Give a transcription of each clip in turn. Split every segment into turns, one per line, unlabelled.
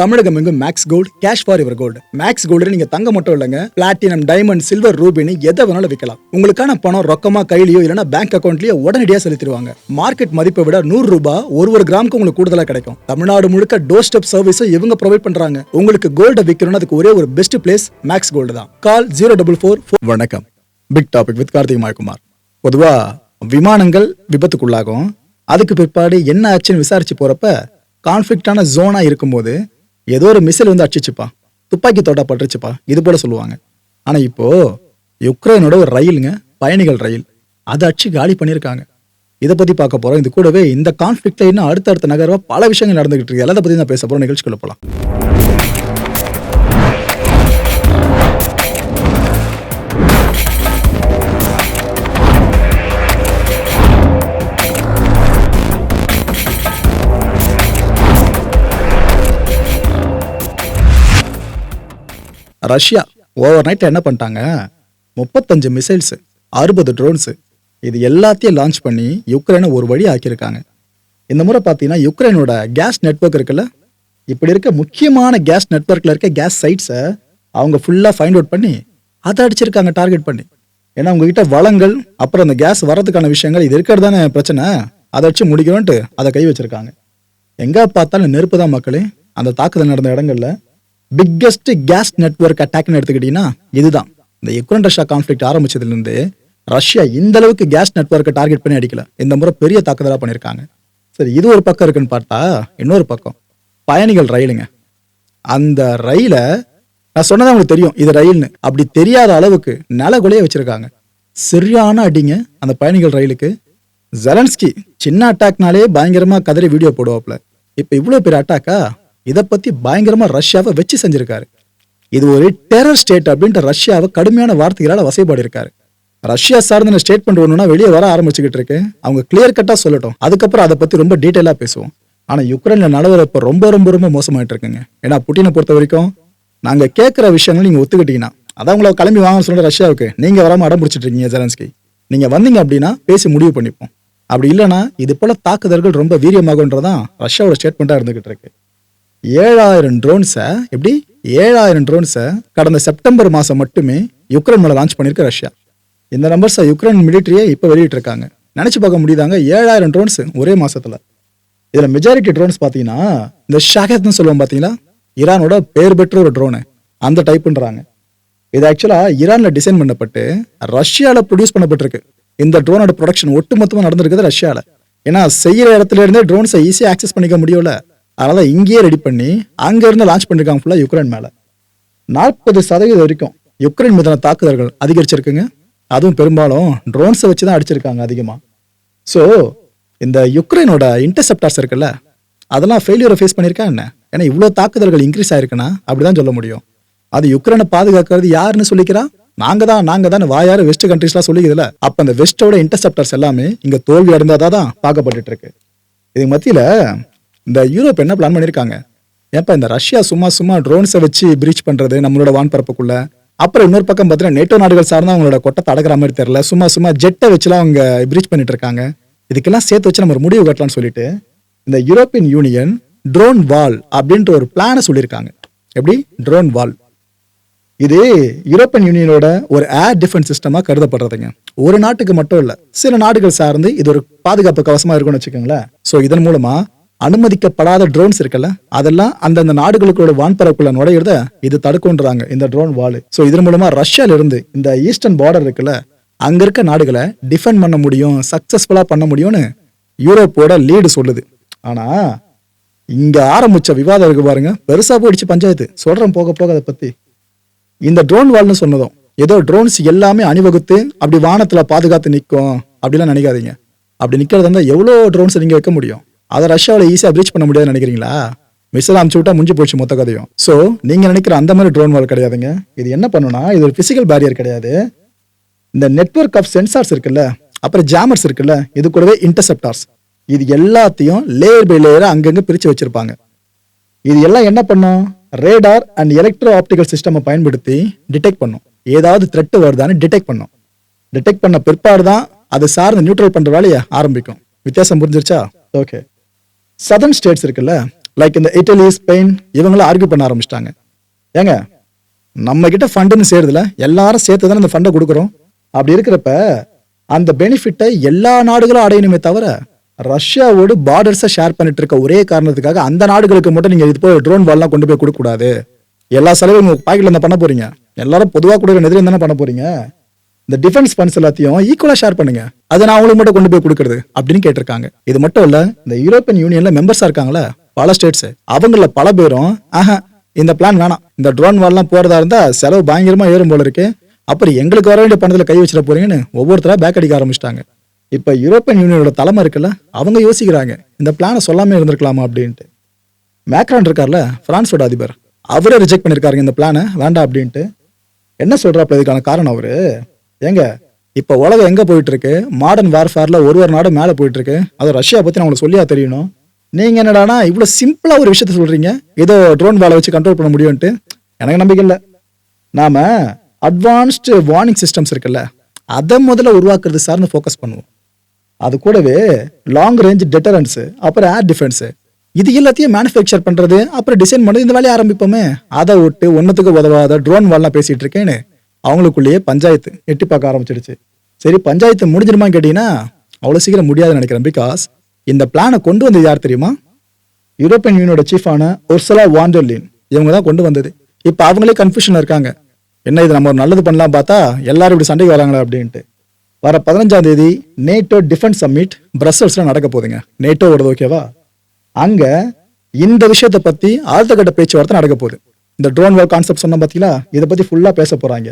தமிழகம் எங்கும் maths gold cash for இவர் gold maths gold நீங்க தங்க மட்டும் இல்லைங்க. பிளாட்டினம் டைமண்ட் சில்வர் ரூபினி எதை வேணாலும் விற்கலாம் உங்களுக்கான பணம் ரொக்கமா கையிலயோ இல்லைன்னா பேங்க் அக்கௌண்ட்லயோ உடனடியாக செலுத்திடுவாங்க. மார்க்கெட் மதிப்பை விட நூறு ரூபாய் ஒரு ஒரு கிராமுக்கு உங்களுக்கு கூடுதலா கிடைக்கும். தமிழ்நாடு முழுக்க டோர் ஸ்டெப் சர்வீஸும் இவங்க ப்ரொவைட் பண்றாங்க. உங்களுக்கு கோல்ட விற்கணும்னு அதுக்கு ஒரே ஒரு பெஸ்ட் பிளேஸ் மேக்ஸ் கோல்டு தான். கால் ஜீரோ டபுள் ஃபோர் வணக்கம். Big topic with Karthik Mayakumar பொதுவா விமானங்கள் விபத்துக்குள்ளாகும். அதுக்கு பிற்பாடு என்ன ஆச்சுன்னு விசாரிச்சு போறப்ப கான்ஃபிளிக்டான ஜோனா இருக்கும்போது ஏதோ ஒரு மிசைல் வந்து அடிச்சிச்சுப்பா. துப்பாக்கி தோட்டா பட்டுருச்சுப்பா. இது போல சொல்லுவாங்க. ஆனா இப்போ யுக்ரைனோட ஒரு ரயிலுங்க பயணிகள் ரயில் அதை அடிச்சு காலி பண்ணியிருக்காங்க. இதை பத்தி பார்க்க போறோம். இது கூடவே இந்த கான்ஃபிளிக்ட்ல இன்னும் அடுத்தடுத்த நகர்வா பல விஷயங்கள் நடந்துகிட்டு இருக்கு. எல்லாத்த பத்தி நான் பேச போறோம். நிகழ்ச்சிக்குள்ள போலாம். ரஷ்யா ஓவர் நைட் என்ன பண்ணிட்டாங்க? முப்பத்தஞ்சு மிசைல்ஸ் அறுபது ட்ரோன்ஸு இது எல்லாத்தையும் லான்ச் பண்ணி யுக்ரைனை ஒரு வழி ஆக்கியிருக்காங்க. இந்த முறை பார்த்தீங்கன்னா யுக்ரைனோட கேஸ் நெட்வொர்க் இருக்குல்ல? இப்படி இருக்க முக்கியமான கேஸ் நெட்வொர்க்கில் இருக்க கேஸ் சைட்ஸை அவங்க ஃபுல்லாக ஃபைண்ட் அவுட் பண்ணி அதை அடிச்சிருக்காங்க டார்கெட் பண்ணி. ஏன்னா உங்ககிட்ட வளங்கள் அப்புறம் அந்த கேஸ் வரதுக்கான விஷயங்கள் இது இருக்கிறது தானே பிரச்சனை? அதை வச்சு முடிக்கணும்ட்டு அதை கை வச்சிருக்காங்க. எங்கே பார்த்தாலும் நெருப்பு தான் மக்களே. அந்த தாக்குதல் நடந்த இடங்களில் பிக்கஸ்ட் கேஸ் நெட்வொர்க் அட்டாக்னு எடுத்துக்கிட்டீங்கன்னா இதுதான். இந்த யுக்ரைன் ரஷ்யா கான்ஃபிளிக்ட் ஆரம்பிச்சதுலேருந்து ரஷ்யா இந்த அளவுக்கு கேஸ் நெட்வொர்க்கை டார்கெட் பண்ணி அடிக்கல. இந்த முறை பெரிய தாக்குதலாக பண்ணியிருக்காங்க. சரி இது ஒரு பக்கம் இருக்குன்னு பார்த்தா இன்னொரு பக்கம். பயணிகள் ரயிலுங்க. அந்த ரயிலை நான் சொன்னது உங்களுக்கு தெரியும் இது ரயில்னு. அப்படி தெரியாத அளவுக்கு நிலகுலைய வச்சிருக்காங்க. சரியான அடிங்க அந்த பயணிகள் ரயிலுக்கு. ஜெலன்ஸ்கி சின்ன அட்டாக்னாலே பயங்கரமா கதறி வீடியோ போடுவாப்ல இப்ப இவ்வளவு பெரிய அட்டாக்கா இதை பத்தி பயங்கரமா ரஷ்யாவை வச்சு செஞ்சிருக்காரு. இது ஒரு டெரர் ஸ்டேட் அப்படின்ற ரஷ்யாவை கடுமையான வார்த்தைகளால் வசைப்பாடு இருக்காரு ரஷ்யா சார்ந்த ஸ்டேட்மெண்ட் ஒன்றுனா வெளியே வர ஆரம்பிச்சுக்கிட்டு இருக்கு. அவங்க கிளியர் கட்டாக சொல்லட்டும். அதுக்கப்புறம் அதை பற்றி ரொம்ப டீட்டெயிலாக பேசுவோம். ஆனால் யுக்ரைனில் நிலவரம் இப்போ ரொம்ப ரொம்ப ரொம்ப மோசமாயிட்டு இருக்குங்க. ஏன்னா புட்டினை பொறுத்த வரைக்கும் நாங்கள் கேட்குற விஷயங்கள் நீங்கள் ஒத்துக்கிட்டீங்கன்னா அதான் உங்களை கிளம்பி வாங்க சொல்லிட்டு ரஷ்யாவுக்கு நீங்கள் வராமல் அடம் பிடிச்சிட்டு இருக்கீங்க ஜெலன்ஸ்கி நீங்கள் வந்தீங்க அப்படின்னா பேசி முடிவு பண்ணிப்போம். அப்படி இல்லைன்னா இது போல தாக்குதல்கள் ரொம்ப வீரியமாகுன்றதான் ரஷ்யாவோட ஸ்டேட்மெண்ட்டாக இருந்துகிட்டு இருக்கு. ஏழாயிரம் ட்ரோன்ஸை எப்படி? ஏழாயிரம் ட்ரோன்ஸை கடந்த செப்டம்பர் மாதம் மட்டுமே யுக்ரைன் மேலே லான்ச் பண்ணியிருக்கு ரஷ்யா. இந்த நம்பர்ஸை யுக்ரைன் மிலிட்டரியே இப்போ வெளியிட்டிருக்காங்க. நினச்சி பார்க்க முடியுதாங்க? ஏழாயிரம் ட்ரோன்ஸ் ஒரே மாதத்தில் இதில் மெஜாரிட்டி ட்ரோன்ஸ் பார்த்தீங்கன்னா இந்த ஷாகத்னு சொல்லுவோம் பார்த்தீங்கன்னா ஈரானோட பேர் பெற்ற ஒரு ட்ரோனு அந்த டைப்புன்றாங்க இது ஆக்சுவலாக ஈரானில் டிசைன் பண்ணப்பட்டு ரஷ்யாவில் ப்ரொடியூஸ் பண்ணப்பட்டிருக்கு. இந்த ட்ரோனோட ப்ரொடக்ஷன் ஒட்டுமொத்தமாக நடந்திருக்குது ரஷ்யாவில் ஏன்னா செய்கிற இடத்துல இருந்தே ட்ரோன்ஸை ஈஸியாக ஆக்சஸ் பண்ணிக்க முடியல அதனால இங்கேயே ரெடி பண்ணி அங்கேருந்து லான்ச் பண்ணிருக்காங்க ஃபுல்லாக யுக்ரைன் மேலே. நாற்பது சதவீதம் வரைக்கும் யுக்ரைன் மீதான தாக்குதல்கள் அதிகரிச்சிருக்குங்க. அதுவும் பெரும்பாலும் ட்ரோன்ஸை வச்சு தான் அடிச்சிருக்காங்க அதிகமாக ஸோ இந்த யுக்ரைனோட இன்டர்செப்டார்ஸ் இருக்குல்ல அதெல்லாம் ஃபெயிலியரை ஃபேஸ் பண்ணியிருக்கா என்ன? ஏன்னா இவ்வளோ தாக்குதல்கள் இன்க்ரீஸ் ஆயிருக்குன்னா அப்படிதான் சொல்ல முடியும். அது யுக்ரைனை பாதுகாக்கிறது யாருன்னு சொல்லிக்கிறா? நாங்க தான் நாங்க தான் வாயாரு வெஸ்ட் கண்ட்ரிஸ்லாம் சொல்லிக்கிறதுல அப்ப அந்த வெஸ்டோட இன்டர்செப்டர்ஸ் எல்லாமே இங்க தோல்வி அடைந்ததா தான் பார்க்கப்பட்டு இருக்கு. இதுக்கு மத்தியில இந்த யூரோப் என்ன பிளான் பண்ணியிருக்காங்க ஏப்பா இந்த ரஷ்யா சும்மா சும்மா ட்ரோன்ஸை வச்சு பிரீச் பண்ணுறது நம்மளோட வான்பரப்புக்குள்ள? அப்புறம் இன்னொரு பக்கம் பார்த்தீங்கன்னா நேட்டோ நாடுகள் சார்ந்த அவங்களோட கொட்டத்தை தடகிற மாதிரி தெரியல. சும்மா சும்மா ஜெட்டை வச்சுலாம் அவங்க பிரீச் பண்ணிட்டு இருக்காங்க. இதுக்கெல்லாம் சேர்த்து வச்சு நம்ம ஒரு முடிவு கட்டலாம்னு சொல்லிட்டு இந்த யூரோப்பியன் யூனியன் ட்ரோன் வால் அப்படின்ற ஒரு பிளானை சொல்லியிருக்காங்க. எப்படி? ட்ரோன் வால் இது யூரோப்பியன் யூனியனோட ஒரு ஏர் டிஃபென்ஸ் சிஸ்டமாக கருதப்படுறதுங்க. ஒரு நாட்டுக்கு மட்டும் இல்லை சில நாடுகள் சார்ந்து இது ஒரு பாதுகாப்பு கவசமாக இருக்கும்னு வச்சுக்கோங்களேன். ஸோ இதன் மூலமாக அனுமதிக்கப்படாத ட்ரோன்ஸ் இருக்குல்ல அதெல்லாம் அந்தந்த நாடுகளுக்குள்ள வான்பரப்புல நுழையிறத இது தடுக்குன்றாங்க இந்த ட்ரோன் வால். ஸோ இதன் மூலமா ரஷ்யால இருந்து இந்த ஈஸ்டர்ன் பார்டர் இருக்குல்ல அங்க இருக்க நாடுகளை டிஃபெண்ட் பண்ண முடியும் சக்சஸ்ஃபுல்லா பண்ண முடியும்னு யூரோப்போட லீடு சொல்லுது. ஆனா இங்க ஆரம்பிச்ச விவாதம் இருக்கு பாருங்க பெருசா போயிடுச்சு பஞ்சாயத்து. சொல்றேன் போக போக அதை பத்தி. இந்த ட்ரோன் வால்னு சொன்னதும் ஏதோ ட்ரோன்ஸ் எல்லாமே அணிவகுத்து அப்படி வானத்துல பாதுகாத்து நிற்கும் அப்படிலாம் நினைக்காதீங்க. அப்படி நிக்கிறது இருந்தா எவ்வளோ ட்ரோன்ஸ் நீங்க வைக்க முடியும்? அதை ரஷ்யாவில் ஈஸியாக பிரீச் பண்ண முடியாதுன்னு நினைக்கிறீங்களா? மிஸ்ஸில் அமுச்சு விட்டா முடிஞ்சு போச்சு மொத்த கதையும். ஸோ நீங்கள் நினைக்கிற அந்த மாதிரி ட்ரோன் வால் கிடையாதுங்க. இது என்ன பண்ணுனா இது ஒரு பிசிக்கல் பேரியர் கிடையாது. இந்த நெட்வொர்க் ஆஃப் சென்சார்ஸ் இருக்குல்ல அப்புறம் ஜாமர்ஸ் இருக்குல்ல இது கூடவே இன்டர்செப்டார்ஸ் இது எல்லாத்தையும் லேயர் பை லேயராக அங்கங்கே பிரித்து வச்சிருப்பாங்க. இது எல்லாம் என்ன பண்ணும்? ரேடார் அண்ட் எலக்ட்ரோ ஆப்டிகல் சிஸ்டமை பயன்படுத்தி டிடெக்ட் பண்ணும். ஏதாவது த்ரெட்டு வருதான்னு டிடெக்ட் பண்ணும். டிடெக்ட் பண்ண பிற்பாடு தான் அது சார்ந்து நியூட்ரல் பண்ணுற வேலையை ஆரம்பிக்கும். வித்தியாசம் புரிஞ்சிருச்சா? ஓகே சதர்ன் ஸ்டேட்ஸ் இருக்குல்ல லைக் இந்த இட்டலி ஸ்பெயின் இவங்களாம் ஆர்கியூ பண்ண ஆரம்பிச்சிட்டாங்க. ஏங்க நம்ம கிட்ட ஃபண்டுன்னு சேருதுல எல்லாரும் சேர்த்து தானே அந்த ஃபண்டை கொடுக்குறோம். அப்படி இருக்கிறப்ப அந்த பெனிஃபிட்டை எல்லா நாடுகளும் அடையணுமே தவிர ரஷ்யாவோடு பார்டர்ஸை ஷேர் பண்ணிட்டு இருக்க ஒரே காரணத்துக்காக அந்த நாடுகளுக்கு மட்டும் நீங்கள் இது போய் ட்ரோன் வால்லாம் கொண்டு போய் கொடுக்கக்கூடாது. எல்லா செலவும் உங்கள் பாக்கெட்டில் இருந்தால் பண்ண போறீங்க. எல்லாரும் பொதுவாக கொடுக்குற எதிரே தானே பண்ண போறீங்க. இந்த டிஃபென்ஸ் ஃபண்ட்ஸ் எல்லாத்தையும் ஈக்குவலாக ஷேர் பண்ணுங்க. அதை நான் அவங்களுக்கு மட்டும் கொண்டு போய் கொடுக்குறது அப்படின்னு கேட்டிருக்காங்க. இது மட்டும் இல்ல இந்த யூரோப்பியன் யூனியன்ல மெம்பர்ஸா இருக்காங்களா பல ஸ்டேட்ஸ் அவங்கள பல பேரும் ஆஹா இந்த பிளான் வேணாம். இந்த ட்ரோன் வால்லாம் போறதா இருந்தா செலவு பயங்கரமா ஏறும் போல இருக்கு. அப்புறம் எங்களுக்கு வர வேண்டிய பணத்தில் கை வச்சிட போறீங்கன்னு ஒவ்வொருத்தரா பேக் அடிக்க ஆரம்பிச்சிட்டாங்க. இப்போ யூரோப்பியன் யூனியனோட தலைமை இருக்குல்ல அவங்க யோசிக்கிறாங்க இந்த பிளானை சொல்லாமல் இருந்திருக்கலாமா அப்படின்ட்டு. மேக்ரான் இருக்கார்ல பிரான்ஸோட அதிபர். அவரே ரிஜெக்ட் பண்ணியிருக்காருங்க இந்த பிளானை வேண்டாம் அப்படின்ட்டு. என்ன சொல்றாப்ல இதுக்கான காரணம் அவரு? ஏங்க இப்போ உலகம் எங்கே போயிட்டுருக்கு? மாடர்ன் வேர்ஃபேரில் ஒரு ஒரு நாடு மேலே போயிட்டுருக்கு. அதை அது ரஷ்யா பற்றி நான் உங்களுக்கு சொல்லியா தெரியணும். நீங்கள் என்னடானா இவ்வளோ சிம்பிளாக ஒரு விஷயத்த சொல்கிறீங்க ஏதோ ட்ரோன் வேலை வச்சு கண்ட்ரோல் பண்ண முடியும்ன்ட்டு. எனக்கு நம்பிக்கை இல்லை. நாம் அட்வான்ஸ்டு வார்னிங் சிஸ்டம்ஸ் இருக்குல்ல அதை முதல்ல உருவாக்குறது சார்னு ஃபோக்கஸ் பண்ணுவோம். அது கூடவே லாங் ரேஞ்ச் டெட்டரன்ஸு அப்புறம் ஏர் டிஃபென்ஸு இது எல்லாத்தையும் மேனுஃபேக்சர் பண்ணுறது அப்புறம் டிசைன் பண்ணுறது இந்த வேலையை ஆரம்பிப்போமே. அதை விட்டு ஒன்றுத்துக்கு உதவாத ட்ரோன் வால்லாம் பேசிகிட்டு இருக்கேன்னு. அவங்களுக்குள்ளேயே பஞ்சாயத்து எட்டி பார்க்க ஆரம்பிச்சிடுச்சு. சரி பஞ்சாயத்து முடிஞ்சிருமான்னு கேட்டீங்கன்னா அவ்வளோ சீக்கிரம் முடியாதுன்னு நினைக்கிறேன். பிகாஸ் இந்த பிளானை கொண்டு வந்தது யார் தெரியுமா? யூரோப்பியன் யூனியனோட சீஃபான ஒர்சலா வாண்டர்லின் இவங்க தான் கொண்டு வந்தது. இப்போ அவங்களே கன்ஃபியூஷனில் இருக்காங்க. என்ன இது நம்ம ஒரு நல்லது பண்ணலாம் பார்த்தா எல்லாரும் இப்படி சண்டைக்கு வராங்களா அப்படின்ட்டு. வர பதினஞ்சாம் தேதி நேட்டோ டிஃபென்ஸ் சம்மிட் பிரசல்ஸில் நடக்க போகுதுங்க. நேட்டோ வருது ஓகேவா அங்கே இந்த விஷயத்தை பற்றி ஆழ்த்த கட்ட பேச்சுவார்த்தை நடக்க போகுது. இந்த ட்ரோன் வார் கான்செப்ட் சொன்ன பார்த்தீங்களா? இதை பற்றி ஃபுல்லாக பேச போகிறாங்க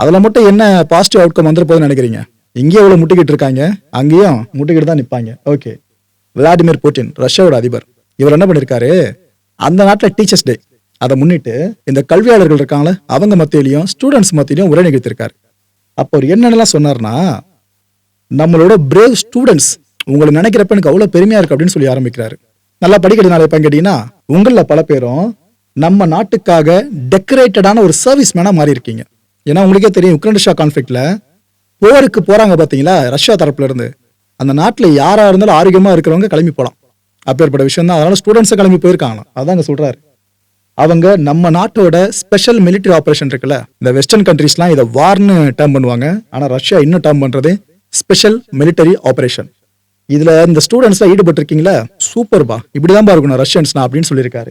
அதில் மட்டும் என்ன பாசிட்டிவ் அவுட்கம் வந்துட போகுதுன்னு நினைக்கிறீங்க? இங்கேயே இவ்வளோ முட்டிக்கிட்டு இருக்காங்க. அங்கேயும் முட்டிக்கிட்டு தான் நிற்பாங்க ஓகே விளாடிமிர் புட்டின் ரஷ்யாவோட அதிபர். இவர் என்ன பண்ணியிருக்காரு அந்த நாட்டில் டீச்சர்ஸ் டே அதை முன்னிட்டு இந்த கல்வியாளர்கள் இருக்காங்களே அவங்க மத்தியிலையும் ஸ்டூடெண்ட்ஸ் மத்தியிலையும் உரை நிகழ்த்திருக்காரு. அப்போ அவர் என்னென்னலாம் சொன்னார்னா நம்மளோட பிரேவ் ஸ்டூடெண்ட்ஸ் உங்களை நினைக்கிறப்ப எனக்கு அவ்வளோ பெருமையாக இருக்கு அப்படின்னு சொல்லி ஆரம்பிக்கிறாரு. நல்லா படிக்கிறதுனால எப்போ கேட்டீங்கன்னா உங்களில் பல பேரும் நம்ம நாட்டுக்காக டெக்கரேட்டடான ஒரு சர்வீஸ் மேனாக மாறி இருக்கீங்க ஏன்னா உங்களுக்கே தெரியும் உக்ரைன் ரஷ்யா கான்ஃபிளிக்ட்ல போருக்கு போறாங்க பாத்தீங்களா? ரஷ்யா தரப்புல இருந்து அந்த நாட்டில் யாரா இருந்தாலும் ஆரோக்கியமா இருக்கிறவங்க கிளம்பி போகலாம் அப்பேற்பட்ட விஷயம் தான் அதனால ஸ்டூடெண்ட்ஸை கிளம்பி போயிருக்காங்க அதாங்க சொல்றாரு. அவங்க நம்ம நாட்டோட ஸ்பெஷல் மிலிட்டரி ஆப்ரேஷன் இருக்குல்ல இந்த வெஸ்டர்ன் கண்ட்ரீஸ்லாம் இதை வார்னு டேர்ம் பண்ணுவாங்க. ஆனால் ரஷ்யா இன்னும் டேர்ம் பண்ணுறது ஸ்பெஷல் மிலிட்டரி ஆப்ரேஷன் இதில் இந்த ஸ்டூடெண்ட்ஸ்லாம் ஈடுபட்டிருக்கீங்களா? சூப்பர்பா இப்படிதான் இருக்கணும் ரஷ்யன்ஸ்னா அப்படின்னு சொல்லியிருக்காரு.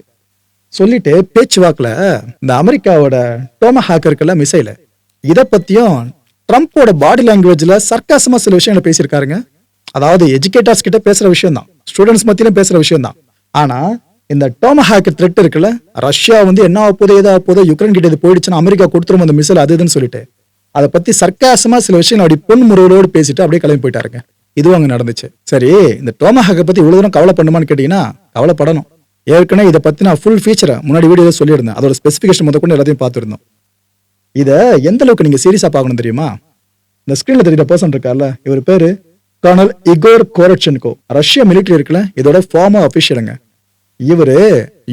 சொல்லிட்டு பேச்சுவாக்குல இந்த அமெரிக்காவோட டோம ஹாக் இருக்குல்ல மிசைலை இதை பத்தியும் ட்ரம்ப்போட பாடி லாங்குவேஜ்ல சர்க்காசமா சில விஷயங்களை பேசியிருக்காருங்க. அதாவது எஜுகேட்டர்ஸ் கிட்ட பேசுற விஷயம் தான் ஸ்டூடெண்ட்ஸ் மத்தியிலும் பேசுற விஷயம் தான் ஆனா இந்த டோம ஹேக் த்ரெட் இருக்குல்ல ரஷ்யா வந்து என்ன ஆக ஏதோ ஆக யுக்ரைன் கிட்ட இது போயிடுச்சுன்னா அமெரிக்கா கொடுத்துரும் அந்த மிசைல் அது இதுன்னு சொல்லிட்டு. அதை பத்தி சர்க்காசமா சில விஷயங்கள் அப்படி பொன் முறையோடு பேசிட்டு அப்படியே கிளம்பி போயிட்டாருங்க. இதுவும் அங்கே நடந்துச்சு. சரி இந்த டோமஹாக்கை பத்தி இவ்வளவு தூரம் கவலை பண்ணுமான்னு கேட்டீங்கன்னா கவலைப்படணும். ஏற்கனவே இதை பத்தி நான் ஃபுல் ஃபீச்சரை முன்னாடி வீடியோ சொல்லியிருந்தேன். அதோட ஸ்பெசிஃபிகேஷன் முதல் கொண்டு எல்லாத்தையும் பார்த்துருந்தோம். இதை எந்த அளவுக்கு நீங்க சீரியஸா பார்க்கணும் தெரியுமா? இந்த ஸ்கிரீன்ல தெரியுற பர்சன் இருக்கார்ல இவர் பேரு கர்னல் இகோர் கோரட்சன்கோ ரஷ்ய மிலிட்டரி இருக்குல்ல இதோட ஃபார்மர் அபிஷியலுங்க இவரு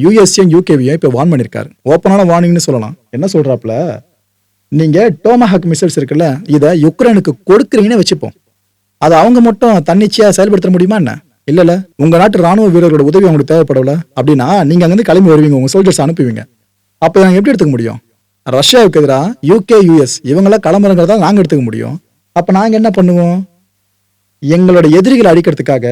யூஎஸ்ஏ யூகேவியும் இப்போ வார்ன் பண்ணியிருக்காரு ஓப்பனான வார்னிங்னு சொல்லலாம். என்ன சொல்றாப்ல நீங்க டோமஹாக் மிசைல்ஸ் இருக்குல்ல இதை யுக்ரைனுக்கு கொடுக்குறீங்கன்னு வச்சுப்போம். அதை அவங்க மட்டும் தன்னிச்சையா செயல்படுத்த முடியுமா என்ன? இல்ல இல்ல உங்க நாட்டு ராணுவ வீரர்களோட உதவி அவங்களுக்கு தேவைப்படல. அப்படின்னா நீங்க அங்கிருந்து கிளம்பி வருவீங்க உங்க சோல்ஜர்ஸ் அனுப்புவீங்க. அப்போ நாங்கள் எப்படி எடுத்துக்க முடியும்? ரஷ்யாவுக்கு எதிராக யூகே யூஎஸ் இவங்களாம் கிளம்புறங்கிறத நாங்கள் எடுத்துக்க முடியும். அப்போ நாங்கள் என்ன பண்ணுவோம்? எங்களோட எதிரிகளை அடிக்கிறதுக்காக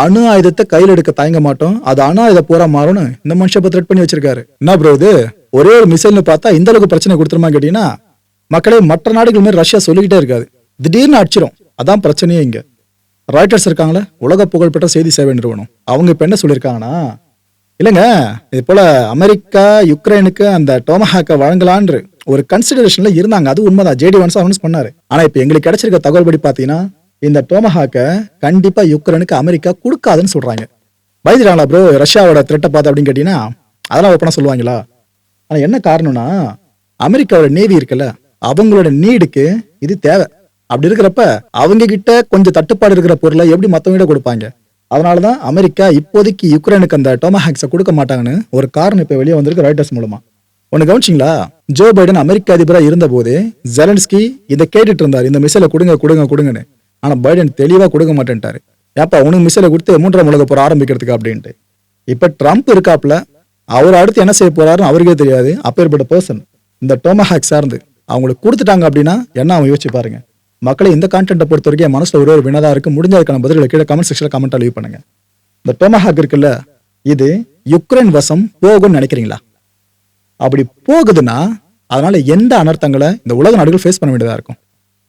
அணு ஆயுதத்தை கையில் எடுக்க தயங்க மாட்டோம். அது அணு ஆயுத போரா மாறும்னு இந்த மனுஷன் இப்போ த்ரெட் பண்ணி வச்சிருக்காரு. என்ன ப்ரோ இது? ஒரே ஒரு மிசைல்னு பார்த்தா இந்த அளவுக்கு பிரச்சனை கொடுத்துருமா கேட்டீங்கன்னா மக்களே மற்ற நாடுகள் மாதிரி ரஷ்யா சொல்லிக்கிட்டே இருக்காது. திடீர்னு அடிச்சிரும். அதான் பிரச்சனையே இங்கே. ராய்டர்ஸ் இருக்காங்களே? உலக புகழ்பெற்ற செய்தி சேவை நிறுவனம். அவங்க இப்போ என்ன சொல்லியிருக்காங்கன்னா இல்லைங்க இது போல அமெரிக்கா யுக்ரைனுக்கு அந்த டோமஹாக்கை வழங்கலான்னு ஒரு கன்சிடரேஷன்ல இருந்தாங்க. அது உண்மைதான். ஜேடி ஒன்ஸ் அனௌன்ஸ் பண்ணாரு. ஆனா இப்ப எங்களுக்கு கிடைச்சிருக்க தகவல் படி பாத்தீங்கன்னா இந்த டோமஹாக்கை கண்டிப்பா யுக்ரைனுக்கு அமெரிக்கா கொடுக்காதுன்னு சொல்றாங்க. பயந்துட்டாங்களா ப்ரோ ரஷ்யாவோட த்ரெட்டை பார்த்து அப்படின்னு கேட்டீங்கன்னா அதெல்லாம் ஓப்பனா சொல்லுவாங்களா? ஆனா என்ன காரணம்னா அமெரிக்காவோட நேவி இருக்குல்ல அவங்களோட நீடுக்கு இது தேவை. அப்படி இருக்கிறப்ப அவங்க கிட்ட கொஞ்சம் தட்டுப்பாடு இருக்கிற பொருளை எப்படி மத்தவங்க கொடுப்பாங்க? அதனால தான் அமெரிக்கா இப்போதைக்கு யுக்ரைனுக்கு அந்த டோமஹாக்ஸை கொடுக்க மாட்டாங்கன்னு ஒரு காரணம் இப்போ வெளியே வந்திருக்கு ரைட்டர்ஸ் மூலமா. ஒன்று கவனிச்சிங்களா? ஜோ பைடன் அமெரிக்க அதிபராக இருந்தபோதே ஜெலன்ஸ்கி இதை கேட்டுட்டு இருந்தார். இந்த மிசைலை கொடுங்க கொடுங்க கொடுங்கன்னு. ஆனால் பைடன் தெளிவாக கொடுக்க மாட்டேன்ட்டாரு. ஏப்பா உனக்கு மிசைலை கொடுத்து மூன்றாம் உலக போற ஆரம்பிக்கிறதுக்கு அப்படின்ட்டு. இப்போ ட்ரம்ப் இருக்காப்புல அவர் அடுத்து என்ன செய்ய போறாருன்னு அவருக்கே தெரியாது. அப்பேற்பட்ட பர்சன் இந்த டோமஹாக் சார்ந்து. அவங்களுக்கு கொடுத்துட்டாங்க அப்படின்னா என்ன அவன் யோசிச்சு பாருங்க. மக்களை இந்த கான்டென்ட்டை பொறுத்த வரைக்கும் மனசில் மனசுல ஒரு ஒரு வினதா இருக்கு. முடிஞ்சதுக்கான பதில்களை கீழே கமெண்ட் செக்ஷனில் கமெண்ட்டாக லீவ் பண்ணுங்கள் இந்த டோமஹாக் இருக்குல்ல இது யுக்ரைன் வசம் போகும்னு நினைக்கிறீங்களா? அப்படி போகுதுன்னா அதனால எந்த அனர்த்தங்களை இந்த உலக நாடுகள் ஃபேஸ் பண்ண வேண்டியதா இருக்கும்.